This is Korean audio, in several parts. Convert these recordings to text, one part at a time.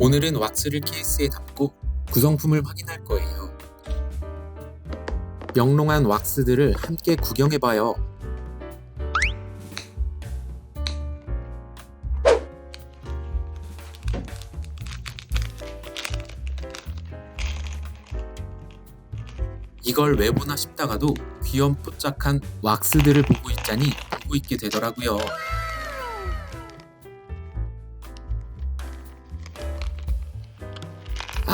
오늘은 왁스를 케이스에 담고 구성품을 확인할 거예요. 영롱한 왁스들을 함께 구경해봐요. 이걸 왜 보나 싶다가도 귀염뽀짝한 왁스들을 보고 있자니 보고 있게 되더라고요.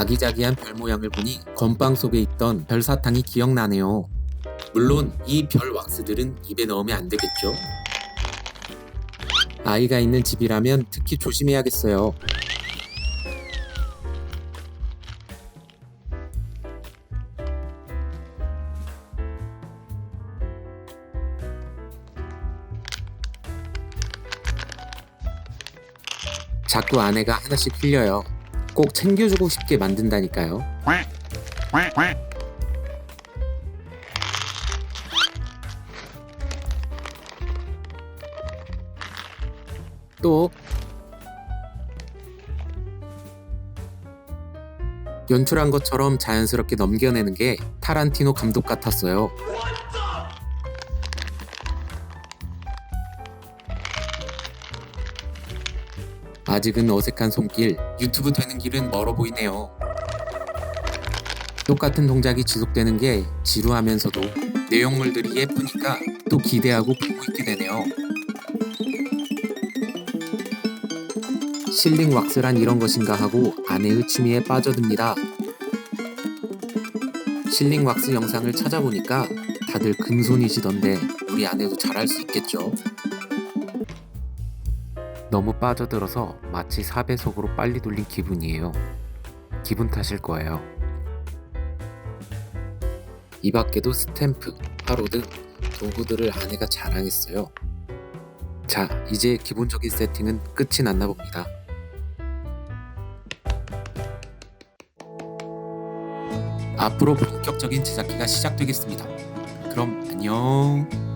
아기자기한 별 모양을 보니 건빵 속에 있던 별 사탕이 기억나네요. 물론 이 별 왁스들은 입에 넣으면 안 되겠죠. 아이가 있는 집이라면 특히 조심해야겠어요. 자꾸 아내가 하나씩 흘려요. 꼭 챙겨주고 싶게 만든다니까요. 또 연출한 것처럼 자연스럽게 넘겨내는 게 타란티노 감독 같았어요. 아직은 어색한 손길, 유튜브 되는 길은 멀어 보이네요. 똑같은 동작이 지속되는 게 지루하면서도 내용물들이 예쁘니까 또 기대하고 보고 있게 되네요. 실링 왁스란 이런 것인가 하고 아내의 취미에 빠져듭니다. 실링 왁스 영상을 찾아보니까 다들 금손이시던데 우리 아내도 잘할 수 있겠죠? 너무 빠져들어서 마치 4배속으로 빨리 돌린 기분이에요. 기분 탓일 거예요. 이 밖에도 스탬프, 화로 등 도구들을 아내가 자랑했어요. 자, 이제 기본적인 세팅은 끝이 났나 봅니다. 앞으로 본격적인 제작기가 시작되겠습니다. 그럼 안녕.